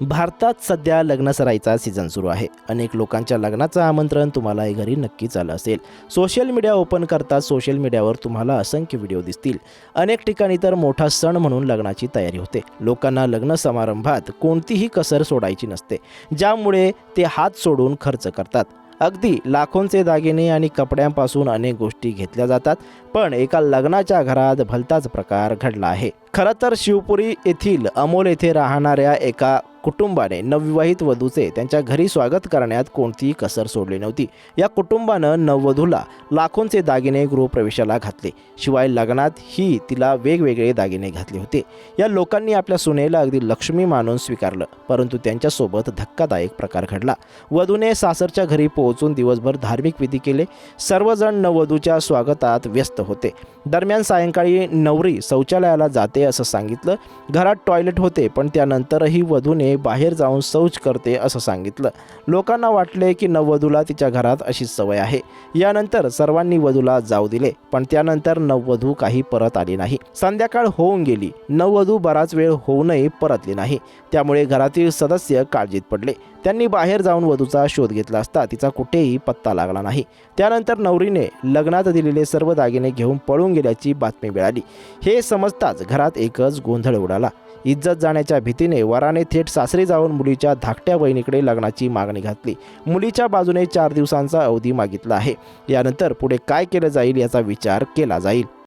भारतात सध्या लग्नसराईचा सीझन सुरू आहे. अनेक लोकांच्या लग्नाचं आमंत्रण तुम्हाला घरी नक्कीच आलं असेल. सोशल मीडिया ओपन करता सोशल मीडियावर तुम्हाला असंख्य व्हिडिओ दिसतील. अनेक ठिकाणी तर मोठा सण म्हणून लग्नाची तयारी होते. लोकांना लग्न समारंभात कोणतीही कसर सोडायची नसते. ज्यामुळे ते हात सोडून खर्च करतात. अगदी लाखोंचे दागिने आणि कपड्यांपासून अनेक गोष्टी घेतल्या जातात पण एका लग्नाच्या घरात भलताच प्रकार घडला आहे. खरं तर शिवपुरी येथील अमोल येथे राहणाऱ्या एका कुटुंबाने नवविवाहित वधूचे त्यांच्या घरी स्वागत करण्यात कोणतीही कसर सोडली नव्हती. या कुटुंबानं नववधूला लाखोंचे दागिने गृहप्रवेशाला घातले. शिवाय लग्नात ही तिला वेगवेगळे दागिने घातले होते. या लोकांनी आपल्या सुनेला अगदी लक्ष्मी मानून स्वीकारलं परंतु त्यांच्यासोबत धक्कादायक प्रकार घडला. वधूने सासरच्या घरी पोहोचून दिवसभर धार्मिक विधी केले. सर्वजण नववधूच्या स्वागतात व्यस्त होते. दरम्यान सायंकाळी नवरी शौचालयाला जाते असं सांगितलं. घरात टॉयलेट होते पण त्यानंतरही वधूने बाहेर जाऊन शौच करते असं सांगितलं. लोकांना वाटले की नववधूला तिच्या घरात अशी सवय आहे. यानंतर सर्वांनी वधूला जाऊ दिले पण त्यानंतर नववधू काही परत आली नाही. संध्याकाळ होऊन गेली. नववधू बराच वेळ होऊनही परतली नाही. त्यामुळे घरातील सदस्य काळजीत पडले. त्यांनी बाहेर जाऊन वधूचा शोध घेतला असता तिचा कुठेही पत्ता लागला नाही. त्यानंतर नवरीने लग्नात दिलेले सर्व दागिने घेऊन पळून गेल्याची बातमी मिळाली. हे समजताच घरात एकच गोंधळ उडाला. इज्जत जाण्याच्या भीतीने वराने थेट सासरी जाऊन मुलीच्या धाकट्या बहिणीकडे लग्नाची मागणी घातली. मुलीच्या बाजूने चार दिवसांचा अवधी मागितला आहे. यानंतर पुढे काय केलं जाईल याचा विचार केला जाईल.